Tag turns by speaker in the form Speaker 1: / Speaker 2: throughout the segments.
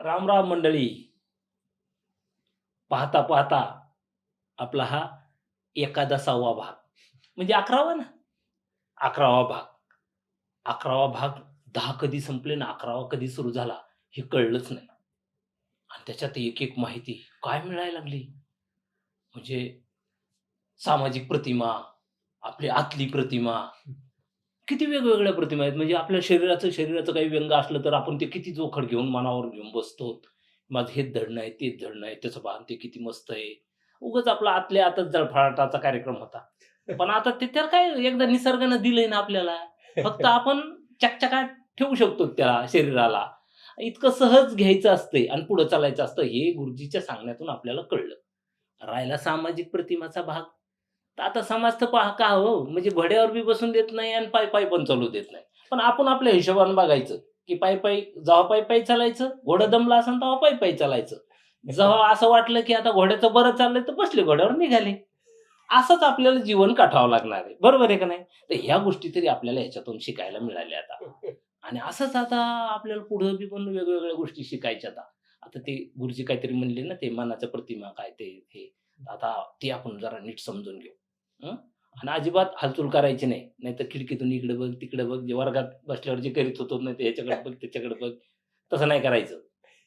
Speaker 1: रामराम मंडळी. पाहता पाहता आपला हा एकादसावा भाग. म्हणजे अकरावा ना? अकरावा भाग. अकरावा भाग दहा कधी संपले ना अकरावा कधी सुरू झाला हे कळलंच नाही. आणि त्याच्यात एक एक माहिती काय मिळायला लागली? म्हणजे सामाजिक प्रतिमा आपली आतली प्रतिमा किती वेगवेगळ्या प्रतिमा आहेत? म्हणजे आपल्या शरीराचं शरीराचं काही व्यंग असलं तर आपण ते किती जोखड घेऊन मनावर घेऊन बसतो? माझं हेच धडणं आहे तेच धडणं आहे त्याचं पाहन ते किती मस्त आहे. उगाच आपला आतल्या आतच जळफळाटाचा कार्यक्रम होता. पण आता ते त्याला काय एकदा निसर्गानं दिलंय ना आपल्याला. फक्त आपण चकचकाट ठेवू शकतो त्याला शरीराला. इतकं सहज घ्यायचं असतंय आणि पुढं चालायचं असतं हे गुरुजीच्या सांगण्यातून आपल्याला कळलं. राहिला सामाजिक प्रतिमाचा भाग. तर आता समाज तर पहा का हो म्हणजे घोड्यावर बी बसून देत नाही आणि पाय पाय पण चालू देत नाही. पण आपण आपल्या हिशोबाने बघायचं की पाय पाय जेव्हा पाय पाय चालायचं घोडं दमला असेल तेव्हा पाय पाय चालायचं. जेव्हा असं वाटलं की आता घोड्याचं बरं चाललंय तर बसले घोड्यावर निघाले. असंच आपल्याला जीवन काठावं लागणार आहे. बरोबर आहे का नाही? तर ह्या गोष्टी तरी आपल्याला ह्याच्यातून शिकायला मिळाल्या आता. आणि असंच आता आपल्याला पुढं बी पण वेगवेगळ्या गोष्टी शिकायच्या आता. आता ते गुरुजी काहीतरी म्हणले ना ते मनाचं प्रतिमा काय ते हे. आता ते आपण जरा नीट समजून घेऊ. आणि अजिबात हालचूल करायची नाही. नाहीतर खिडकीतून इकडे बघ तिकडे बघ जे वर्गात बसल्यावर जे करीत होतो नाही याच्याकडे ह्याच्याकडे बघ त्याच्याकडे बघ तसं नाही करायचं.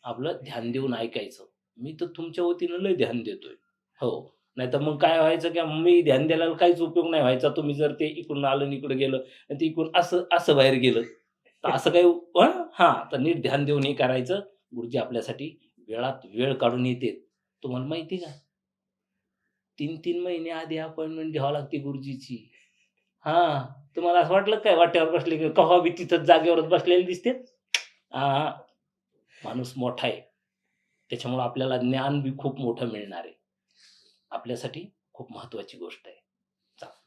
Speaker 1: आपलं ध्यान देऊन ऐकायचं. मी तर तुमच्या वतीनं लय ध्यान देतोय. हो. नाही तर मग काय व्हायचं की मी ध्यान द्यायला काहीच उपयोग नाही व्हायचा. तुम्ही जर ते इकडून आलं आणि इकडे गेलं आणि ते इकडून असं असं बाहेर गेलं तर असं काही हां? हा. तर नीट ध्यान देऊन हे करायचं. गुरुजी आपल्यासाठी वेळात वेळ काढून येते तुम्हाला माहिती का? तीन तीन महिने आधी अपॉइंटमेंट घ्यावं लागते गुरुजीची. हा तुम्हाला असं वाटलं काय? वाट्यावर बसले की कव्हा बी तिथं जागेवरच बसलेले दिसते? हा माणूस मोठा आहे. त्याच्यामुळे आपल्याला ज्ञान बी खूप मोठं मिळणार आहे. आपल्यासाठी खूप महत्वाची गोष्ट आहे.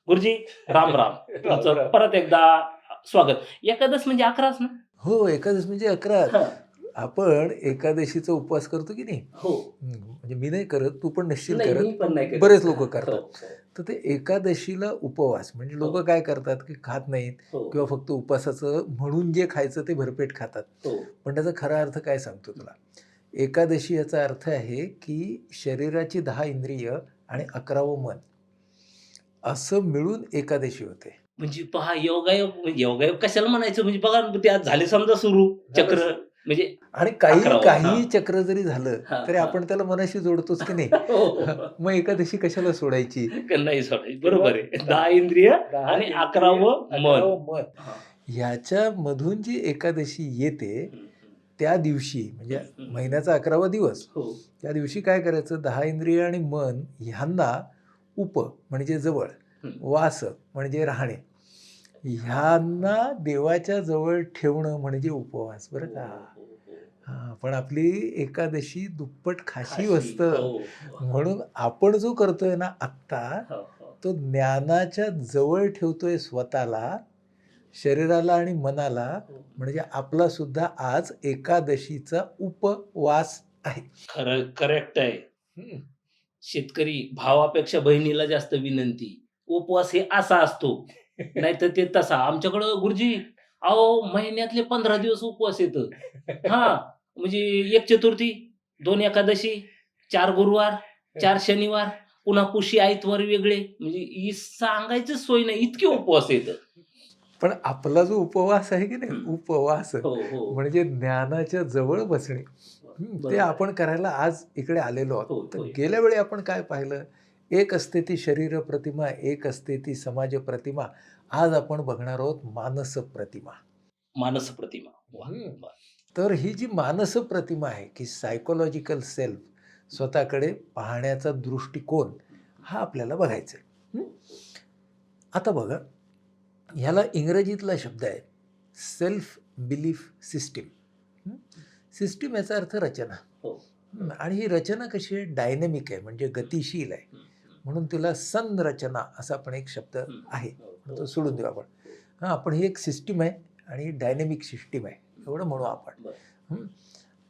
Speaker 1: गुरुजी राम राम. तुमचं परत एकदा स्वागत. एकादश म्हणजे अकराच ना?
Speaker 2: हो एकादश म्हणजे अकरा. आपण एकादशीचा उपवास करतो की नाही?
Speaker 1: हो.
Speaker 2: म्हणजे मी नाही करत तू पण
Speaker 1: मी
Speaker 2: करत. बरेच लोकं
Speaker 1: हो,
Speaker 2: करतात.
Speaker 1: हो,
Speaker 2: तर ते एकादशीला उपवास म्हणजे लोक
Speaker 1: हो.
Speaker 2: काय करतात की खात नाहीत किंवा फक्त उपवासाचं म्हणून जे खायचं ते भरपेट खातात. पण त्याचा खरा अर्थ काय सांगतो तुला? एकादशी याचा अर्थ आहे की शरीराची दहा इंद्रिय आणि अकरावं मन असं मिळून एकादशी होते.
Speaker 1: म्हणजे पहा योगायोग योगायोग कशाला म्हणायचं? म्हणजे बघा ते आज झाले समजा सुरू चक्र. म्हणजे
Speaker 2: आणि काही काही. चक्र जरी झालं तरी. आपण त्याला मनाशी जोडतोच की नाही?
Speaker 1: हो,
Speaker 2: मग एकादशी कशाला सोडायची?
Speaker 1: नाही सोडायचं? बरोबर आहे. दहा इंद्रिय आणि अकरावं मन
Speaker 2: अकरावं मन.
Speaker 1: हा.
Speaker 2: ह्याच्यामधून जी एकादशी येते त्या दिवशी म्हणजे. महिन्याचा अकरावा दिवस
Speaker 1: हो.
Speaker 2: त्या दिवशी काय करायचं? दहा इंद्रिय आणि मन ह्यांना उप म्हणजे जवळ. वास म्हणजे राहणे. ह्यांना देवाच्या जवळ ठेवणं म्हणजे उपवास बरं का.
Speaker 1: हो, हो,
Speaker 2: हा. पण आपली एकादशी दुप्पट खाशी. असतं.
Speaker 1: हो, हो,
Speaker 2: म्हणून आपण जो करतोय ना आत्ता
Speaker 1: हो, हो.
Speaker 2: तो ज्ञानाच्या जवळ ठेवतोय स्वतःला शरीराला आणि मनाला म्हणजे आपला सुद्धा आज एकादशीचा उपवास आहे.
Speaker 1: खरं करेक्ट आहे. शेतकरी भावापेक्षा बहिणीला जास्त विनंती. उपवास हे असा असतो. नाही तर ते तसा. आमच्याकडं गुरुजी अहो महिन्यातले पंधरा दिवस उपवास येत. हा म्हणजे एक चतुर्थी दोन एकादशी चार गुरुवार चार शनिवार पुन्हा पुशी आयतवार वेगळे. म्हणजे ही सांगायचं सोय नाही इतके उपवास येत.
Speaker 2: पण आपला जो उपवास आहे की नाही. उपवास
Speaker 1: हो हो.
Speaker 2: म्हणजे ज्ञानाच्या जवळ बसणे. ते. आपण करायला आज इकडे आलेलो आहोत. तर
Speaker 1: होय.
Speaker 2: गेल्या वेळी आपण काय पाहिलं? एक असते ती शरीर प्रतिमा एक असते ती समाज प्रतिमा. आज आपण बघणार आहोत मानस प्रतिमा.
Speaker 1: मानस प्रतिमा. वा.
Speaker 2: तर ही जी मानस प्रतिमा आहे की सायकोलॉजिकल सेल्फ स्वतःकडे पाहण्याचा दृष्टिकोन हा आपल्याला बघायचा आहे? आता बघा ह्याला इंग्रजीतला शब्द आहे सेल्फ बिलीफ सिस्टीम सिस्टीम याचा अर्थ रचना.
Speaker 1: हं,
Speaker 2: आणि ही रचना कशी आहे? डायनेमिक आहे म्हणजे गतिशील आहे. म्हणून तिला संरचना असा पण एक शब्द आहे.
Speaker 1: हो,
Speaker 2: तो सोडून देऊ आपण. हां आपण ही एक सिस्टीम आहे आणि डायनेमिक सिस्टीम आहे. एवढं म्हणू आपण. हं?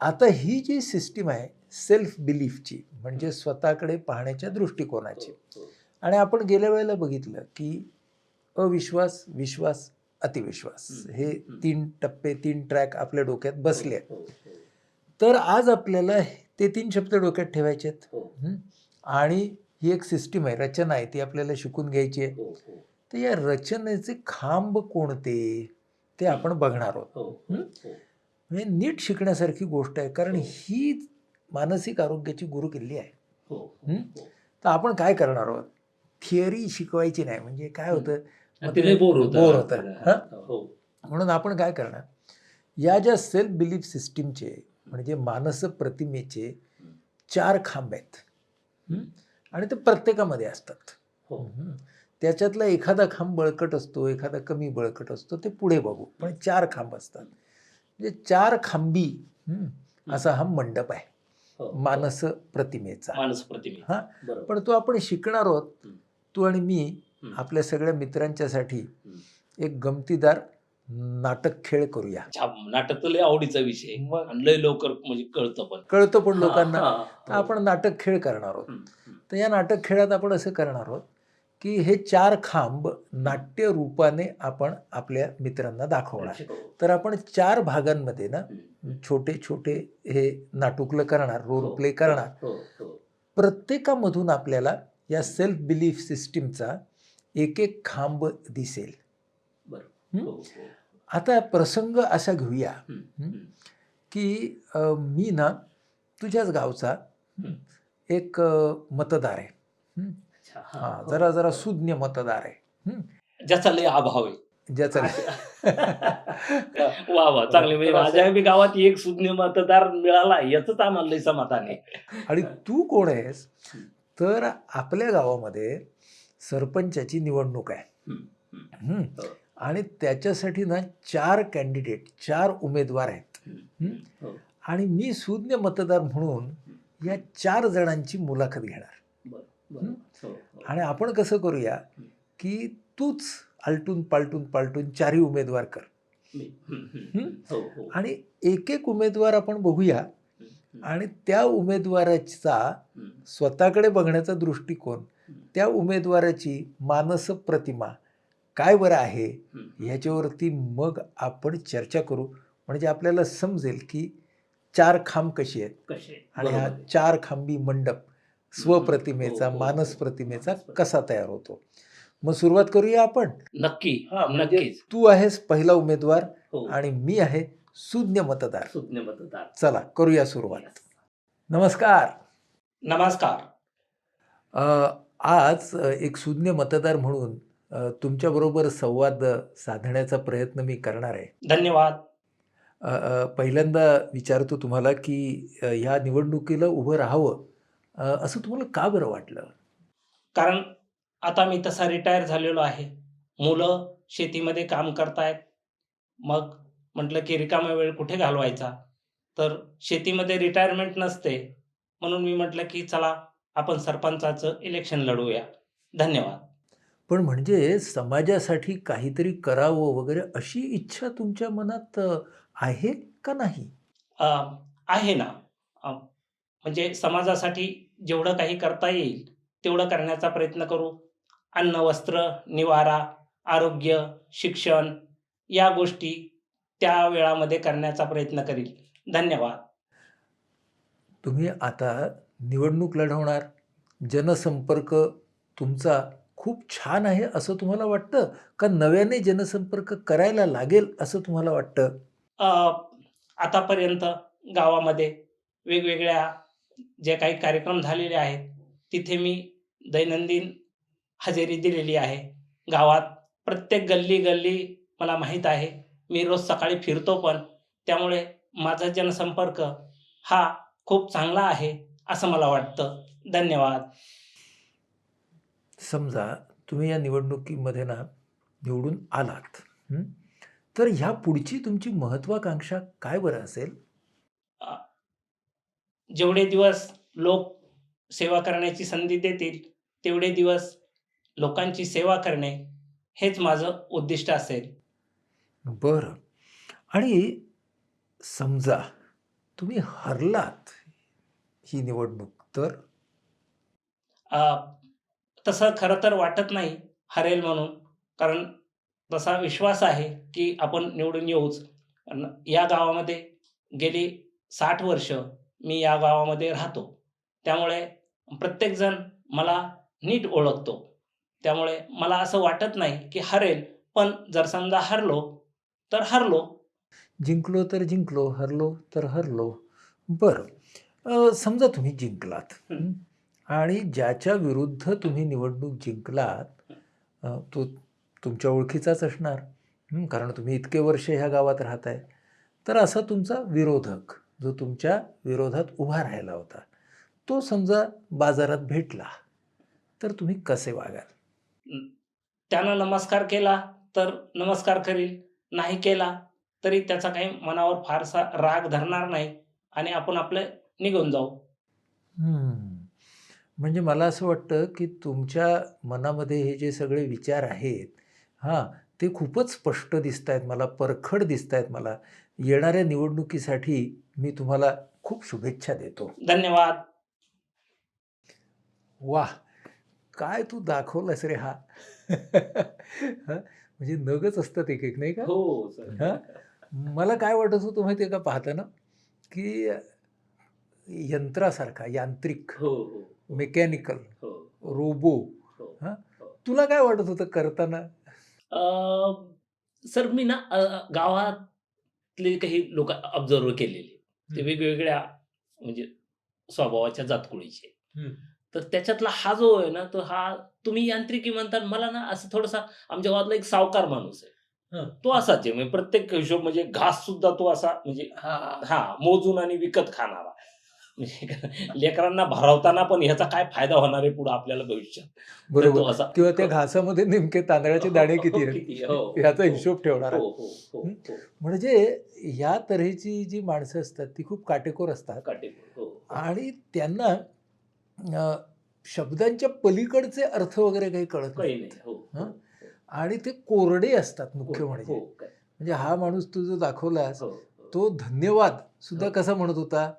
Speaker 2: आता ही जी सिस्टीम आहे सेल्फ बिलीफची म्हणजे स्वतःकडे पाहण्याच्या दृष्टिकोनाची.
Speaker 1: हो,
Speaker 2: आणि आपण गेल्या वेळेला बघितलं की अविश्वास विश्वास अतिविश्वास
Speaker 1: हं,
Speaker 2: हे
Speaker 1: हं.
Speaker 2: तीन टप्पे तीन ट्रॅक आपल्या डोक्यात बसले आहेत.
Speaker 1: हो, हो.
Speaker 2: तर आज आपल्याला ते तीन शब्द डोक्यात ठेवायचे आहेत.
Speaker 1: हो.
Speaker 2: हं? आणि ही एक सिस्टीम आहे रचना आहे ती आपल्याला शिकून घ्यायची आहे.
Speaker 1: हो हो.
Speaker 2: तर या रचनेचे खांब कोणते? ते आपण बघणार आहोत.
Speaker 1: हो
Speaker 2: हं?
Speaker 1: हो.
Speaker 2: म्हणजे नीट शिकण्यासारखी गोष्ट आहे कारण
Speaker 1: हो.
Speaker 2: ही मानसिक आरोग्याची गुरुकिल्ली आहे.
Speaker 1: हो
Speaker 2: हं?
Speaker 1: हो
Speaker 2: तर आपण काय करणार आहोत? थिअरी शिकवायची नाही. म्हणजे काय होतं?
Speaker 1: बोर होतं.
Speaker 2: हं?
Speaker 1: हो?
Speaker 2: म्हणून आपण काय करणार? या ज्या सेल्फ बिलीफ सिस्टीमचे म्हणजे मानस प्रतिमेचे चार खांब आहेत. हं? आणि ते प्रत्येकामध्ये असतात
Speaker 1: हो
Speaker 2: हं. त्याच्यातला एखादा खांब बळकट असतो एखादा कमी बळकट असतो ते पुढे बघू पण चार खांब असतात म्हणजे चार खांबी असा हा मंडप आहे
Speaker 1: हो.
Speaker 2: मानस प्रतिमेचा
Speaker 1: मानस प्रतिमे
Speaker 2: हा. पण तो आपण शिकणार आहोत. तू आणि मी. आपल्या सगळ्या मित्रांच्यासाठी. एक गमतीदार नाटक खेळ करूया
Speaker 1: नाटक तर लय आवडीचा विषय
Speaker 2: मग
Speaker 1: आणि लय लवकर म्हणजे कळतं पण
Speaker 2: कळतं पण लोकांना
Speaker 1: हा, हा,
Speaker 2: तर
Speaker 1: हो.
Speaker 2: आपण नाटक खेळ करणार आहोत
Speaker 1: हं, हं.
Speaker 2: तर या नाटक खेळात आपण असं करणार आहोत की हे चार खांब नाट्य रूपाने आपण आपल्या मित्रांना दाखवणार
Speaker 1: शिकव.
Speaker 2: तर आपण चार भागांमध्ये ना
Speaker 1: हं.
Speaker 2: छोटे छोटे हे नाटुकलं करणार रोल
Speaker 1: हो,
Speaker 2: प्ले करणार
Speaker 1: हो हो
Speaker 2: प्रत्येकामधून आपल्याला या सेल्फ बिलीफ सिस्टीमचा एक एक खांब दिसेल हं?
Speaker 1: हो हो
Speaker 2: आता प्रसंग असा घेऊया
Speaker 1: हं,
Speaker 2: हं?
Speaker 1: हं.
Speaker 2: की मी ना तुझ्याच गावचा
Speaker 1: हं.
Speaker 2: एक मतदार आहे हं?
Speaker 1: अच्छा, हा,
Speaker 2: हा
Speaker 1: हो.
Speaker 2: जरा जरा सुज्ञ मतदार आहे
Speaker 1: ज्याचा लय अभाव आहे
Speaker 2: ज्याचा
Speaker 1: वा वा चांगले म्हणजे माझ्या गावात एक सुज्ञ मतदार मिळाला याच आम्हाला लय समाधान आहे
Speaker 2: आणि तू कोण आहेस तर आपल्या गावामध्ये सरपंचाची निवडणूक आहे
Speaker 1: हं, हं.
Speaker 2: हं?
Speaker 1: हो.
Speaker 2: आणि त्याच्यासाठी ना चार कॅन्डिडेट चार उमेदवार आहेत. हं? आणि मी सुज्ञ मतदार म्हणून या चार जणांची मुलाखत घेणार. हं?
Speaker 1: हो.
Speaker 2: आणि आपण कसं करूया की तूच आलटून पालटून पालटून चारही उमेदवार कर. आणि एक एक उमेदवार आपण बघूया आणि त्या उमेदवाराचा स्वतःकडे बघण्याचा दृष्टिकोन त्या उमेदवाराची मानस प्रतिमा काय बरं आहे. ह्याच्यावरती मग आपण चर्चा करू. म्हणजे आपल्याला समजेल की चार खांब कशी आहेत? आणि हा. चार खांबी मंडप स्वप्रतिमेचा
Speaker 1: हो, हो, हो.
Speaker 2: मानस प्रतिमेचा. कसा तयार होतो? मग सुरुवात करूया आपण.
Speaker 1: नक्की
Speaker 2: हा, म्हणजे तू आहेस पहिला उमेदवार आणि मी आहे सुज्ञ मतदार.
Speaker 1: सुज्ञ मतदार.
Speaker 2: चला करूया सुरुवात. नमस्कार.
Speaker 1: नमस्कार.
Speaker 2: आज एक सुज्ञ मतदार म्हणून तुमच्याबरोबर संवाद साधण्याचा प्रयत्न मी करणार आहे.
Speaker 1: धन्यवाद.
Speaker 2: पहिल्यांदा विचारतो तुम्हाला की ह्या निवडणुकीला उभं राहावं असं तुम्हाला का बरं वाटलं?
Speaker 1: कारण आता मी तसा रिटायर झालेलो आहे. मुलं शेतीमध्ये काम करतायत. मग म्हटलं की रिकामा वेळ कुठे घालवायचा? तर शेतीमध्ये रिटायरमेंट नसते. म्हणून मी म्हटलं की चला आपण सरपंचाचं इलेक्शन लढवूया धन्यवाद.
Speaker 2: पण म्हणजे समाजासाठी काहीतरी करावं वगैरे अशी इच्छा तुमच्या मनात आहे का नाही?
Speaker 1: अ, आहे ना. अ, म्हणजे समाजासाठी जेवढं काही करता येईल तेवढं करण्याचा प्रयत्न करू. अन्न वस्त्र निवारा आरोग्य शिक्षण या गोष्टी त्या वेळामध्ये करण्याचा प्रयत्न करील. धन्यवाद.
Speaker 2: तुम्ही आता निवडणूक लढवणार. जनसंपर्क तुमचा खूप छान आहे असं तुम्हाला वाटतं? का नव्याने जनसंपर्क करायला लागेल असं तुम्हाला वाटतं?
Speaker 1: आतापर्यंत गावामध्ये वेगवेगळ्या जे काही कार्यक्रम झालेले आहेत तिथे मी दैनंदिन हजेरी दिलेली आहे. गावात प्रत्येक गल्ली गल्ली मला माहीत आहे मी रोज सकाळी फिरतो पण त्यामुळे माझा जनसंपर्क हा खूप चांगला आहे असं मला वाटतं. धन्यवाद.
Speaker 2: समजा तुम्ही या निवडणुकीमध्ये ना निवडून आलात? तर ह्या पुढची तुमची महत्वाकांक्षा काय बरं असेल?
Speaker 1: जेवढे दिवस लोक सेवा करण्याची संधी देतील तेवढे दिवस लोकांची सेवा करणे हेच माझं उद्दिष्ट असेल.
Speaker 2: बरं. आणि समजा तुम्ही हरलात ही निवडणूक तर?
Speaker 1: तसं खरं तर वाटत नाही हरेल म्हणून. कारण तसा विश्वास आहे की आपण निवडून येऊच. या गावामध्ये गेली साठ वर्ष मी या गावामध्ये राहतो. त्यामुळे प्रत्येकजण मला नीट ओळखतो. त्यामुळे मला असं वाटत नाही की हरेल पण जर समजा हरलो तर हरलो.
Speaker 2: जिंकलो तर जिंकलो हरलो तर हरलो. बरं. समजा तुम्ही जिंकलात? आणि ज्याच्या विरुद्ध तुम्ही निवडणूक जिंकलात तो तुमच्या ओळखीचाच असणार. कारण तुम्ही इतके वर्ष ह्या गावात राहताय. तर असा तुमचा विरोधक जो तुमच्या विरोधात उभा राहिला होता तो समजा बाजारात भेटला तर तुम्ही कसे वागाल?
Speaker 1: त्यानं नमस्कार केला तर नमस्कार करील. नाही केला तरी त्याचा काही मनावर फारसा राग धरणार नाही आणि आपण आपलं निघून जाऊ.
Speaker 2: म्हणजे मला असं वाटतं की तुमच्या मनामध्ये हे जे सगळे विचार आहेत हां ते खूपच स्पष्ट दिसत आहेत मला परखड दिसत आहेत मला. येणाऱ्या निवडणुकीसाठी मी तुम्हाला खूप शुभेच्छा देतो.
Speaker 1: धन्यवाद.
Speaker 2: वा काय तू दाखवलंस रे हा? म्हणजे नगच असतात एक एक नाही का?
Speaker 1: हो
Speaker 2: हा? मला काय वाटत होतं माहिती आहे का पाहताना की यंत्रासारखा यांत्रिक
Speaker 1: हो हो.
Speaker 2: मेकॅनिकल
Speaker 1: हो.
Speaker 2: रोबो
Speaker 1: हो.
Speaker 2: हां? तुला काय वाटत होतं करताना?
Speaker 1: सर मी ना गावातले काही लोक ऑब्झर्व केलेले. ते
Speaker 2: हं.
Speaker 1: वेगवेगळ्या म्हणजे स्वभावाच्या जातकुळीचे.
Speaker 2: हं.
Speaker 1: तर त्याच्यातला हा जो आहे ना तो हा तुम्ही यांत्रिकी म्हणता मला ना असं थोडासा आमच्या गावातला एक सावकार माणूस आहे.
Speaker 2: हं.
Speaker 1: तो असाच आहे. म्हणजे प्रत्येक हिशोब म्हणजे घास सुद्धा तो असा म्हणजे हा मोजून आणि विकत खाणारा. म्हणजे लेकरांना भरवताना पण ह्याचा काय फायदा होणार आहे पुढे आपल्याला भविष्यात?
Speaker 2: बरोबर.
Speaker 1: असा
Speaker 2: किंवा त्या घासामध्ये नेमके तांदळाचे दाणे किती आहेत?
Speaker 1: किती हो,
Speaker 2: याचा
Speaker 1: हो,
Speaker 2: हिशोब ठेवणारा
Speaker 1: हो हो हो
Speaker 2: हं?
Speaker 1: हो.
Speaker 2: म्हणजे ह्या तऱ्हेची जी माणसं असतात ती खूप काटेकोर असतात.
Speaker 1: हो, हो.
Speaker 2: आणि त्यांना शब्दांच्या पलीकडचे अर्थ वगैरे काही कळत नाही
Speaker 1: हो
Speaker 2: हं? आणि ते कोरडे असतात मुख्य
Speaker 1: हो,
Speaker 2: म्हणजे.
Speaker 1: हो,
Speaker 2: म्हणजे हा माणूस तू जो दाखवलास
Speaker 1: हो, हो.
Speaker 2: तो धन्यवाद सुद्धा
Speaker 1: हो.
Speaker 2: कसा म्हणत होता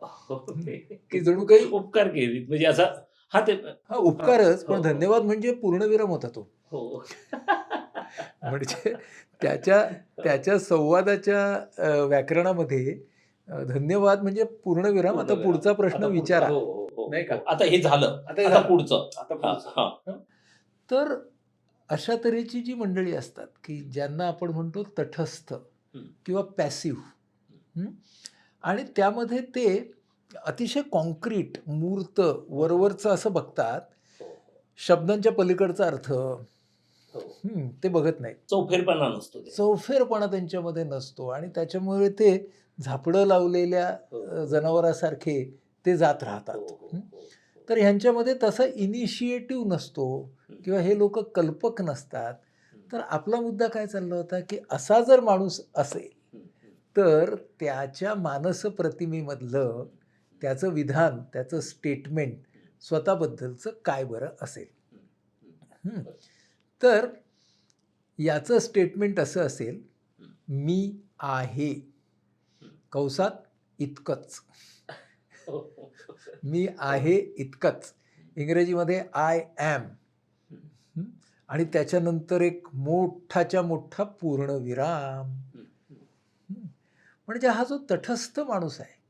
Speaker 2: की जणू काही
Speaker 1: उपकार केले म्हणजे असा हा ते
Speaker 2: हा उपकारच पण
Speaker 1: हो.
Speaker 2: धन्यवाद म्हणजे पूर्णविराम होता तो
Speaker 1: हो
Speaker 2: म्हणजे त्याच्या त्याच्या संवादाच्या व्याकरणामध्ये धन्यवाद म्हणजे पूर्णविराम आता. पुढचा प्रश्न विचारा नाही का?
Speaker 1: आता हे झालं
Speaker 2: आता.
Speaker 1: पुढचं.
Speaker 2: तर अशा तऱ्हेची जी मंडळी असतात की ज्यांना आपण म्हणतो तटस्थ. किंवा पॅसिव्ह आणि त्यामध्ये ते अतिशय कॉन्क्रीट मूर्त वरवरचं असं बघतात
Speaker 1: हो,
Speaker 2: शब्दांच्या पलीकडचा अर्थ
Speaker 1: हो.
Speaker 2: ते बघत नाहीत
Speaker 1: चौफेरपणा नसतो.
Speaker 2: चौफेरपणा त्यांच्यामध्ये नसतो आणि त्याच्यामुळे ते झापडं लावलेल्या
Speaker 1: हो.
Speaker 2: जनावरासारखे ते जात राहतात. तर ह्यांच्यामध्ये तसा इनिशिएटिव्ह नसतो किंवा हे लोक कल्पक नसतात तर आपला मुद्दा काय चालला होता की असा जर माणूस असेल. तर त्याच्या मानस प्रतिमेमधलं त्याचं विधान त्याचं स्टेटमेंट स्वतःबद्दलचं काय बरं असेल? तर याचं स्टेटमेंट असं असेल मी आहे. कौसात इतकंच. मी आहे इतकंच. इंग्रजीमध्ये आय ॲम. आणि त्याच्यानंतर एक मोठाच्या मोठा पूर्णविराम. विराम म्हणजे हा जो तटस्थ माणूस आहे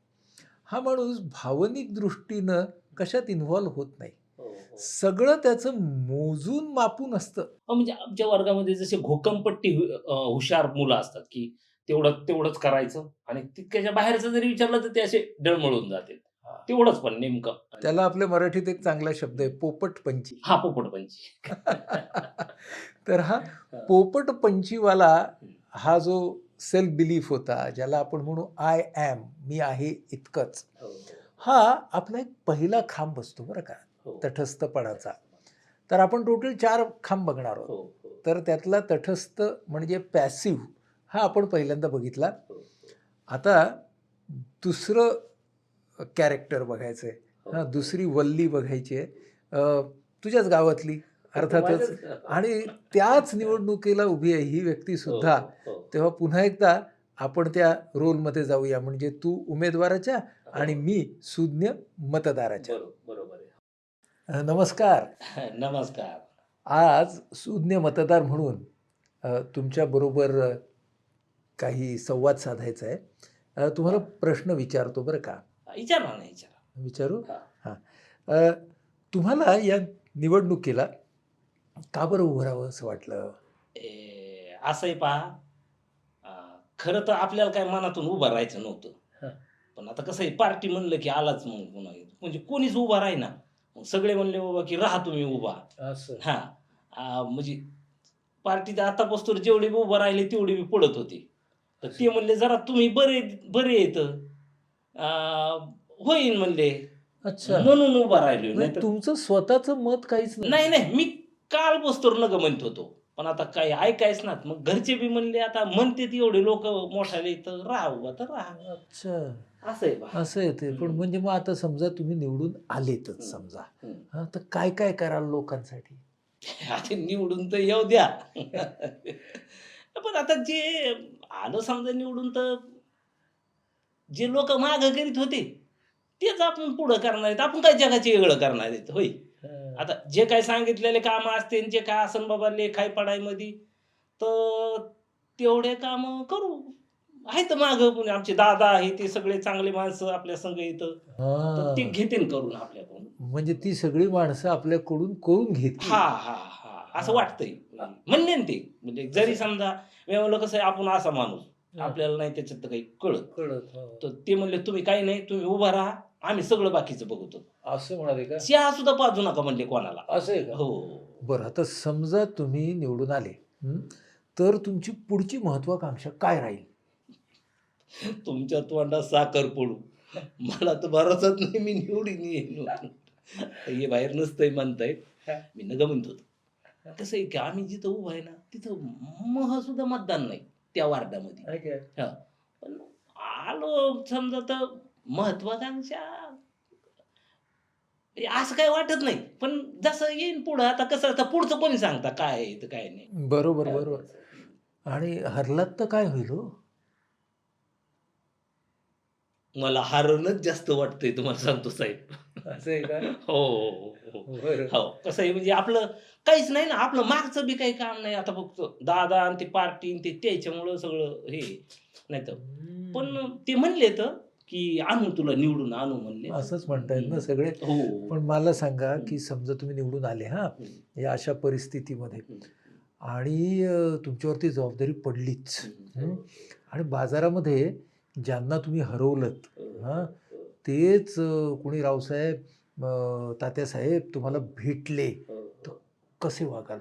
Speaker 2: हा माणूस भावनिक दृष्टीनं कशात इन्व्हॉल्व होत नाही.
Speaker 1: हो, हो.
Speaker 2: सगळं त्याचं मोजून मापून असतं.
Speaker 1: अहो, म्हणजे आमच्या वर्गामध्ये जसे घोकमपट्टी हु- हुशार मुलं असतात की तेवढं तेवढंच करायचं आणि तितक्याच्या बाहेरचं जरी विचारलं तर ते असे डळमळून जाते तेवढंच पण नेमकं.
Speaker 2: त्याला आपल्या मराठीत एक चांगला शब्द आहे पोपटपंची.
Speaker 1: हा पोपटपंची.
Speaker 2: तर हा पोपटपंचीवाला हा जो सेल्फ बिलीफ होता ज्याला आपण म्हणू आय ॲम मी आहे इतकंच.
Speaker 1: हो,
Speaker 2: हा. आपला एक पहिला खांब असतो बरं का
Speaker 1: हो,
Speaker 2: तटस्थपणाचा. तर आपण टोटल चार खांब बघणार आहोत.
Speaker 1: हो, हो,
Speaker 2: तर त्यातला तटस्थ म्हणजे पॅसिव्ह हा आपण पहिल्यांदा बघितला.
Speaker 1: हो,
Speaker 2: आता दुसरं कॅरेक्टर बघायचं आहे
Speaker 1: हो.
Speaker 2: हां दुसरी वल्ली बघायची आहे. तुझ्याच गावातली? अर्थातच आणि त्याच निवडणुकीला उभी आहे ही व्यक्ती सुद्धा.
Speaker 1: हो, हो,
Speaker 2: तेव्हा पुन्हा एकदा आपण त्या रोलमध्ये जाऊया. म्हणजे तू उमेदवाराच्या. आणि मी सुज्ञ मतदाराच्या.
Speaker 1: बरो- बरोबर
Speaker 2: नमस्कार.
Speaker 1: नमस्कार.
Speaker 2: आज सुज्ञ मतदार म्हणून तुमच्याबरोबर काही संवाद साधायचा आहे. तुम्हाला प्रश्न विचारतो बरं का?
Speaker 1: विचारा ना विचारा.
Speaker 2: विचारू?
Speaker 1: हा.
Speaker 2: तुम्हाला या निवडणुकीला का बरं उभं राहावं असं वाटलं?
Speaker 1: ए, असंही पहा. खरं तर आपल्याला काय मनातून उभं राहायचं
Speaker 2: हा.
Speaker 1: नव्हतं पण आता कसं आहे पार्टी म्हणलं की आलाच मग पुन्हा म्हणजे कोणीच उभा राही ना. मग सगळे म्हणले बाबा की राहा तुम्ही उभा.
Speaker 2: असं.
Speaker 1: हा. म्हणजे पार्टीत आता पोस्तर जेवढे बी उभं राहिले तेवढे बी पडत होते. तर ते म्हणले जरा तुम्ही बरे बरे येत होईन म्हणले.
Speaker 2: अच्छा.
Speaker 1: म्हणून उभा राहिलो
Speaker 2: म्हणजे
Speaker 1: नाहीतर-
Speaker 2: तुमचं स्वतःचं मत काहीच
Speaker 1: नाही नाही. मी काल पोस्तर नग म्हणत होतो. पण आता काही ऐकायच ना मग घरचे बी म्हणले आता म्हणते एवढे लोक मोठाले तर राहा तर राहा.
Speaker 2: अच्छा.
Speaker 1: असं आहे बा.
Speaker 2: असं आहे ते. पण. म्हणजे मग आता समजा तुम्ही निवडून आलेतच. समजा.
Speaker 1: हम्म.
Speaker 2: हा तर काय काय कराल लोकांसाठी?
Speaker 1: आता निवडून तर येऊ द्या. पण आता जे आलं समजा निवडून तर जे लोक माग करीत होते तेच आपण पुढं करणार आहेत. आपण काय जगाचे वेगळं करणार आहेत? होय. आता जे काय सांगितलेले काम असते जे काय असन बाबा लेखाय पडायमध्ये तर तेवढे काम करू. आहेत माग आमचे दादा आहे ते सगळे चांगले माणसं आपल्या संघ येतं तर ते. घेतील करून आपल्याकडून.
Speaker 2: म्हणजे ती सगळी माणसं आपल्याकडून करून घेतील.
Speaker 1: हा हा हा. असं वाटतंय. म्हणले ते. म्हणजे जरी समजा मी म्हणलं कसं आहे आपण असा माणूस. आपल्याला नाही त्याच्यात काही कळत.
Speaker 2: कळत हा.
Speaker 1: तर ते म्हणले तुम्ही काही नाही तुम्ही उभा राहा. आम्ही सगळं बाकीचं बघतो
Speaker 2: असं म्हणाले का?
Speaker 1: चहा सुद्धा पाजू नका म्हणले कोणाला.
Speaker 2: असं आहे का?
Speaker 1: हो.
Speaker 2: बरं आता समजा तुम्ही निवडून आले हं? तर तुमची पुढची महत्वाकांक्षा काय राहील?
Speaker 1: तुमच्या तोंडात साखर पडू. मला तर भरोसाच नाही मी निवडीन येईन हे बाहेर नसतंय म्हणताय. मी नग म्हणत होतो. कसं आहे की आम्ही जिथं उभं आहे ना तिथं मह सुद्धा मतदान नाही त्या वार्डामध्ये. पण आलो समजा तर महत्वाकांक्षा. म्हणजे असं काही वाटत नाही. पण जसं येईन पुढं आता कसं आता पुढचं कोणी सांगता? काय आहे तर काय नाही.
Speaker 2: बरोबर बरोबर. आणि हरलात तर काय होईल हो?
Speaker 1: मला हारणच जास्त वाटतंय तुम्हाला सांगतो साहेब.
Speaker 2: असं आहे का?
Speaker 1: हो हो, हो.
Speaker 2: बरं.
Speaker 1: हो कसं आहे म्हणजे आपलं काहीच नाही ना आपलं मागचं बी काही काम नाही. आता फक्त दादा आणि ते पार्टी आणि ते त्याच्यामुळं सगळं हे. नाही तर पण ते म्हणले तर की आणू तुला निवडून आणू म्हणले.
Speaker 2: असंच म्हणतायत ना सगळे?
Speaker 1: हो.
Speaker 2: पण मला सांगा की समजा तुम्ही निवडून आले हा. या अशा परिस्थितीमध्ये. आणि तुमच्यावरती जबाबदारी पडलीच. हं? आणि बाजारामध्ये ज्यांना तुम्ही हरवलत हा. तेच अं, कोणी रावसाहेब तात्यासाहेब तुम्हाला भेटले कसे वागाल?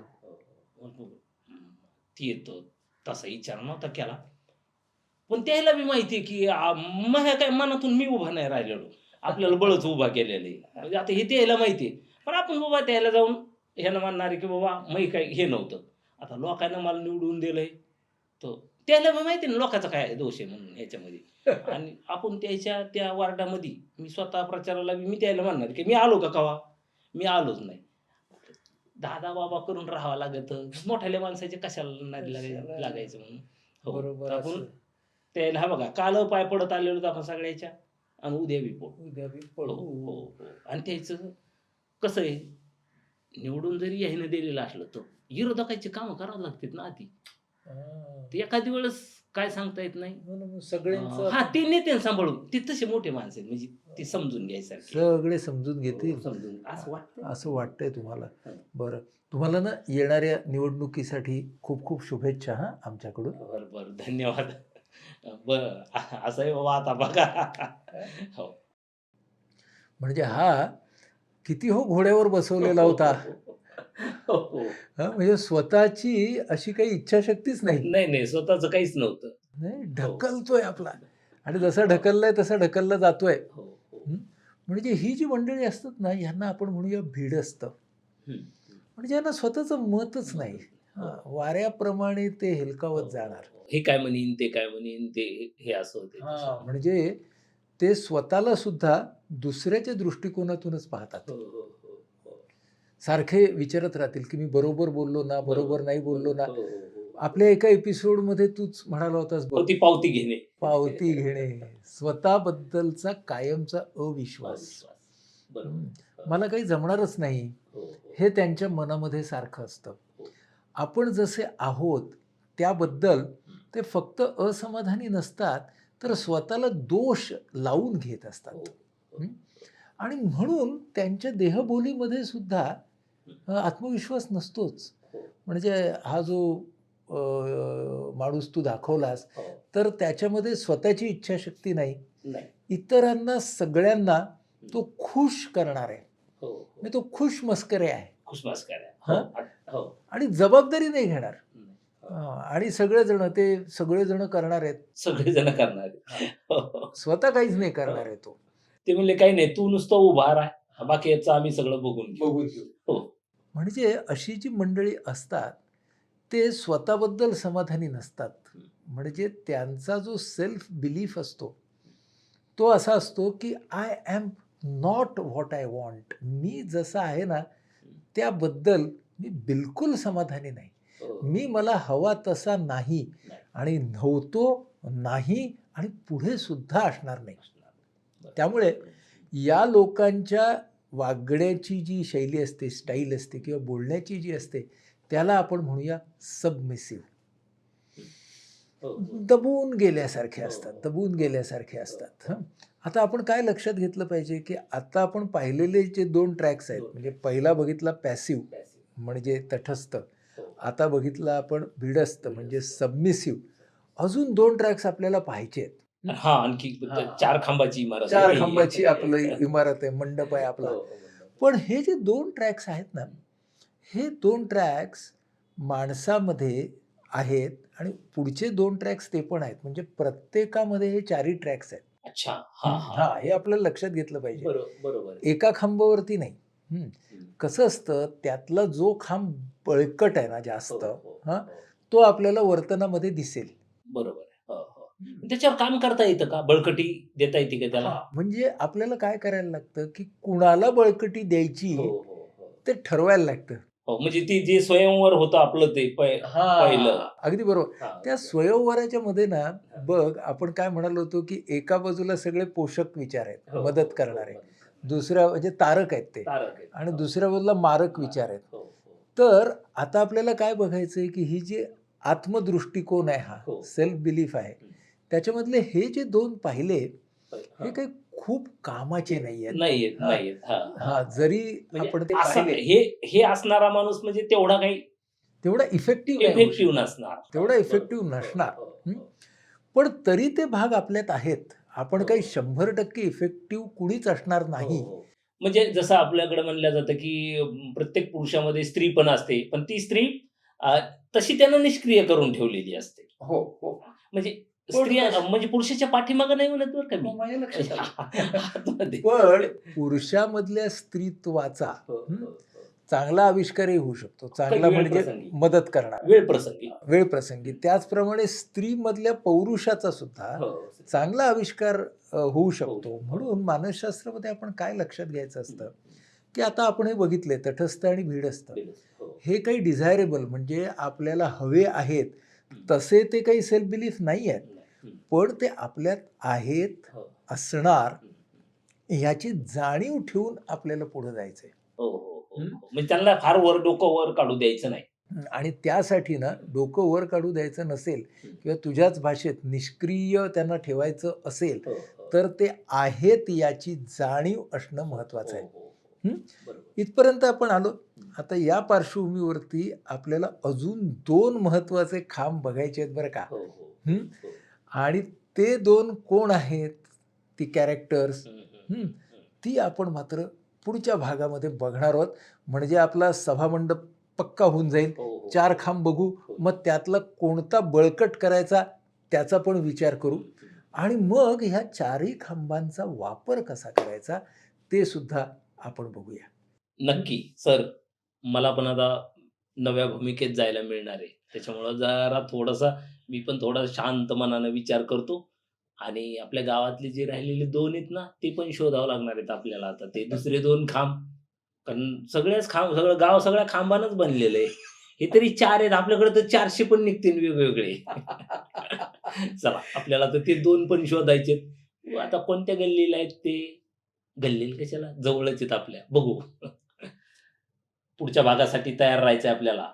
Speaker 1: ती येतो तसा विचार नव्हता केला. पण त्याला बी माहिती की माझ्या काय मनातून मी उभा नाही राहिलेलो. आपल्याला बळच उभा केलेलं आहे. म्हणजे आता हे त्याला माहिती पण आपण बाबा त्याला जाऊन ह्यानं म्हणणार की बाबा मी काय हे नव्हतं. आता लोकांना मला निवडून दिलंय. तर त्याला बी माहिती ना लोकांचा काय दोष आहे म्हणून ह्याच्यामध्ये. आणि आपण त्याच्या त्या वार्डामध्ये मी स्वतः प्रचाराला मी त्याला म्हणणार की मी आलो का कवा? मी आलोच नाही. दादा बाबा करून राहावं लागत. मोठ्याल्या माणसाचे कशाला लागायचं म्हणून. हो.
Speaker 2: बरोबर
Speaker 1: आपण. त्याला हा बघा काल पाय पडत आलेलो होतो आपण सगळ्याच्या. आणि उद्या बी पडू.
Speaker 2: उद्या बी
Speaker 1: हो,
Speaker 2: पडू.
Speaker 1: हो, हो. आणि त्याचं कसं आहे निवडून जरी यायनं दिलेलं असलं तर विरोधकाची कामं करावं लागतात ना आधी.
Speaker 2: हा.
Speaker 1: ते एखादी वेळेस काय सांगता येत नाही.
Speaker 2: हो सगळ्यांचं
Speaker 1: हा ते नेते सांभाळून ते तसे मोठे माणसं आहेत म्हणजे ते समजून घ्यायसारखे.
Speaker 2: सगळे समजून घेतील.
Speaker 1: हो, समजून. असं वाटतं
Speaker 2: असं वाटतंय तुम्हाला.
Speaker 1: हं.
Speaker 2: बरं. तुम्हाला ना येणाऱ्या निवडणुकीसाठी खूप खूप शुभेच्छा हा आमच्याकडून.
Speaker 1: बर बर. धन्यवाद. बर. असं आहे बाबा आता बघा. हो.
Speaker 2: म्हणजे हा किती हो घोड्यावर बसवलेला होता.
Speaker 1: हो, हो.
Speaker 2: हा, म्हणजे स्वतःची अशी काही इच्छाशक्तीच नाही.
Speaker 1: नाही नाही स्वतःच काहीच नव्हतं.
Speaker 2: नाही ढकलतोय आपला. आणि जसा ढकललाय तसा ढकलला जातोय.
Speaker 1: हो, हो.
Speaker 2: म्हणजे ही जी मंडळी असतात ना यांना आपण म्हणूया भीड असतं. म्हणजे यांना स्वतःचं मतच नाही. हा, वाऱ्याप्रमाणे ते हेलकावत जाणार.
Speaker 1: हे काय म्हणीन ते काय म्हणीन ते हे असं होते.
Speaker 2: म्हणजे ते स्वतःला सुद्धा दुसऱ्याच्या दृष्टिकोनातूनच पाहतात.
Speaker 1: हो, हो, हो, हो.
Speaker 2: सारखे विचारत राहतील की मी बरोबर बोललो ना बरोबर नाही बोललो ना.
Speaker 1: हो, हो, हो.
Speaker 2: आपल्या एका एपिसोडमध्ये तूच म्हणाला होतास बघ,
Speaker 1: हो, ती पावती घेणे.
Speaker 2: पावती घेणे. स्वतःबद्दलचा कायमचा अविश्वास. मला काही जमणारच नाही.
Speaker 1: हे
Speaker 2: त्यांच्या मनामध्ये सारखं असतं. आपण जसे आहोत त्याबद्दल ते फक्त असमाधानी नसतात तर स्वतःला दोष लावून घेत असतात.
Speaker 1: हो.
Speaker 2: आणि म्हणून त्यांच्या देहबोलीमध्ये सुद्धा आत्मविश्वास नसतोच.
Speaker 1: हो.
Speaker 2: म्हणजे हा जो माणूस तू दाखवलास
Speaker 1: हो.
Speaker 2: तर त्याच्यामध्ये स्वतःची इच्छाशक्ती नाही. इतरांना सगळ्यांना तो खुश करणार आहे.
Speaker 1: हो
Speaker 2: म्हणजे तो खुश मस्करे आहे.
Speaker 1: खुशमास करा
Speaker 2: हा?
Speaker 1: हो हो.
Speaker 2: आणि जबाबदारी नाही घेणार. आणि सगळेजण ते सगळेजण करणार आहेत.
Speaker 1: सगळेजण करणार आहेत. हो, हो.
Speaker 2: स्वतः काहीच नाही करणार आहे तो.
Speaker 1: ते म्हणले काही नाही तू नुसतं उभा राह. बाकी याचं आम्ही सगळं बघून घेऊ.
Speaker 2: बघून घेऊ.
Speaker 1: हो.
Speaker 2: म्हणजे अशी जी मंडळी असतात ते स्वतःबद्दल समाधानी नसतात. म्हणजे त्यांचा जो सेल्फ बिलीफ असतो तो असा असतो की I am not what I want मी जसा आहे ना त्याबद्दल मी बिलकुल समाधानी नाही.
Speaker 1: हो.
Speaker 2: मी मला हवा तसा नाही. आणि नव्हतो नाही आणि पुढे सुद्धा असणार नाही. त्यामुळे या लोकांच्या वागण्याची जी शैली असते स्टाईल असते किंवा बोलण्याची जी असते त्याला आपण म्हणूया सबमिसिव्ह
Speaker 1: हो, हो.
Speaker 2: दबून गेल्यासारखे
Speaker 1: हो.
Speaker 2: असतात दबून गेल्यासारखे असतात हं. आता आपण काय लक्षात घेतलं पाहिजे की आता आपण पाहिलेले जे दोन ट्रॅक्स आहेत. म्हणजे पहिला बघितला पॅसिव्ह
Speaker 1: Passive.
Speaker 2: म्हणजे तटस्थ. आता बघितला आपण भिडस्त म्हणजे सबमिसिव्ह अजून दोन ट्रॅक्स आपल्याला पाहिजे आहेत.
Speaker 1: हा आणखी
Speaker 2: हा.
Speaker 1: चार खांबाची इमारत
Speaker 2: चार. खांबाची आपलं इमारत आहे मंडप आहे आपला.
Speaker 1: हो, हो, हो.
Speaker 2: पण हे जे दोन ट्रॅक्स आहेत ना हे दोन ट्रॅक्स माणसामध्ये आहेत आणि पुढचे दोन ट्रॅक्स ते पण आहेत. म्हणजे प्रत्येकामध्ये हे चारही ट्रॅक्स आहेत.
Speaker 1: अच्छा हा
Speaker 2: हा.
Speaker 1: हा
Speaker 2: हे आपल्याला लक्षात घेतलं पाहिजे.
Speaker 1: बरोबर बरोबर
Speaker 2: एका खांबावरती नाही. कसं असतं त्यातला जो खांब बळकट आहे ना जास्त
Speaker 1: हो, हो,
Speaker 2: हा?
Speaker 1: हो.
Speaker 2: तो आपल्याला वर्तनामध्ये दिसेल
Speaker 1: बरोबर. हो, हो. त्याच्यावर काम करता येतं का बळकटी देता येते का त्याला
Speaker 2: म्हणजे आपल्याला काय करायला लागतं की कुणाला बळकटी द्यायची. ते ठरवायला लागतं
Speaker 1: म्हणजे ती जे स्वयंवर होतं आपलं ते पहिलं.
Speaker 2: अगदी बरोबर. त्या स्वयंवराच्या मध्ये ना बघ आपण काय म्हणालो होतो की एका बाजूला सगळे पोषक विचार आहेत मदत करणारे दुसऱ्या म्हणजे तारक आहेत ते
Speaker 1: तारक.
Speaker 2: आणि
Speaker 1: हो.
Speaker 2: दुसऱ्या बाजूला मारक विचार आहेत
Speaker 1: हो, हो.
Speaker 2: तर आता आपल्याला काय बघायचं आहे की ही जी आत्मदृष्टिकोन आहे हा
Speaker 1: हो.
Speaker 2: सेल्फ बिलीफ आहे त्याच्यामधले हे जे दोन पाहिले
Speaker 1: हा.
Speaker 2: काही खूप कामाचे नाही आहेत
Speaker 1: नाही येत
Speaker 2: हा.
Speaker 1: नाही येत हा, हा.
Speaker 2: हा जरी
Speaker 1: म्हणजे
Speaker 2: आपण ते
Speaker 1: असं-
Speaker 2: पाहिले
Speaker 1: हे हे असणारा माणूस म्हणजे तेवढा काही
Speaker 2: तेवढा इफेक्टिव्ह
Speaker 1: इफेक्टिव्ह नसणार
Speaker 2: तेवढा effective नसणार.
Speaker 1: हो, हो,
Speaker 2: हं?
Speaker 1: हो.
Speaker 2: पण तरी ते भाग आपल्यात आहेत आपण
Speaker 1: हो.
Speaker 2: काही शंभर टक्के इफेक्टिव्ह कुणीच असणार नाही
Speaker 1: हो, हो. म्हणजे जसं आपल्याकडे म्हणलं जातं की प्रत्येक पुरुषामध्ये स्त्री पण असते पण ती स्त्री तशी त्यानं निष्क्रिय करून ठेवलेली असते
Speaker 2: हो हो
Speaker 1: म्हणजे म्हणजे पुरुषाच्या पाठीमागं नाही म्हणत बरं का
Speaker 2: माझ्या लक्षात. पण पुरुषामधल्या स्त्रीत्वाचा
Speaker 1: हो, हो,
Speaker 2: हं?
Speaker 1: हो.
Speaker 2: चांगला आविष्कारही होऊ शकतो चांगला म्हणजे. मदत करणार
Speaker 1: वेळ प्रसंगी
Speaker 2: वेळ प्रसंगी त्याचप्रमाणे स्त्रीमधल्या पौरुषाचा सुद्धा
Speaker 1: हो.
Speaker 2: चांगला आविष्कार होऊ शकतो. म्हणून मानसशास्त्रामध्ये आपण काय लक्षात घ्यायचं असतं की आता आपण हे बघितले तटस्थ आणि भिडस्थ
Speaker 1: हो.
Speaker 2: हे काही डिझायरेबल म्हणजे आपल्याला हवे आहेत तसे ते काही सेल्फ बिलीफ नाही आहेत. पण ते आपल्यात आहेत
Speaker 1: हो.
Speaker 2: असणार ह्याची जाणीव ठेवून आपल्याला पुढे जायचंय
Speaker 1: हो, हो, हो. हो. म्हणजे त्यांना फार वर डोकं वर काढू द्यायचं नाही.
Speaker 2: आणि त्यासाठी ना डोकं वर काढू द्यायचं नसेल किंवा तुझ्याच भाषेत निष्क्रिय त्यांना ठेवायचं असेल
Speaker 1: हो, हो.
Speaker 2: तर ते आहेत याची जाणीव असणं महत्वाचं आहे.
Speaker 1: हो, हो, हो.
Speaker 2: इथपर्यंत आपण आलो. आता या पार्श्वभूमीवरती आपल्याला अजून दोन महत्त्वाचे खांब बघायचे आहेत बरं का.
Speaker 1: हो, हो? हो.
Speaker 2: आणि ते दोन कोण आहेत? ती कॅरेक्टर्स. ती आपण मात्र पुढच्या भागामध्ये बघणार आहोत. म्हणजे आपला सभामंडप पक्का होऊन जाईल.
Speaker 1: हो, हो.
Speaker 2: चार खांब बघू. मग त्यातला कोणता बळकट करायचा त्याचा पण विचार करू. आणि मग ह्या चारही खांबांचा वापर कसा करायचा ते सुद्धा आपण बघूया.
Speaker 1: नक्की. सर मला पण आता नव्या भूमिकेत जायला मिळणार आहे. त्याच्यामुळं जरा थोडासा मी पण थोडा शांत मनानं विचार करतो. आणि आपल्या गावातले जे राहिलेले दोन आहेत ना ते पण शोधावं लागणार आहेत आपल्याला आता. ते दुसरे दोन खांब. कारण सगळ्याच खांब सगळं गाव सगळ्या खांबानच बनलेलं आहे. हे तरी चार आहेत. आपल्याकडे तर चारशे पण निघतील वेगवेगळे. चला आपल्याला तर ते दोन पण शोधायचे आता कोणत्या गल्लीला आहेत ते? गल्लीला कशाला? जवळच आहेत आपल्या. बघू. पुढच्या भागासाठी तयार राहायचंय आपल्याला.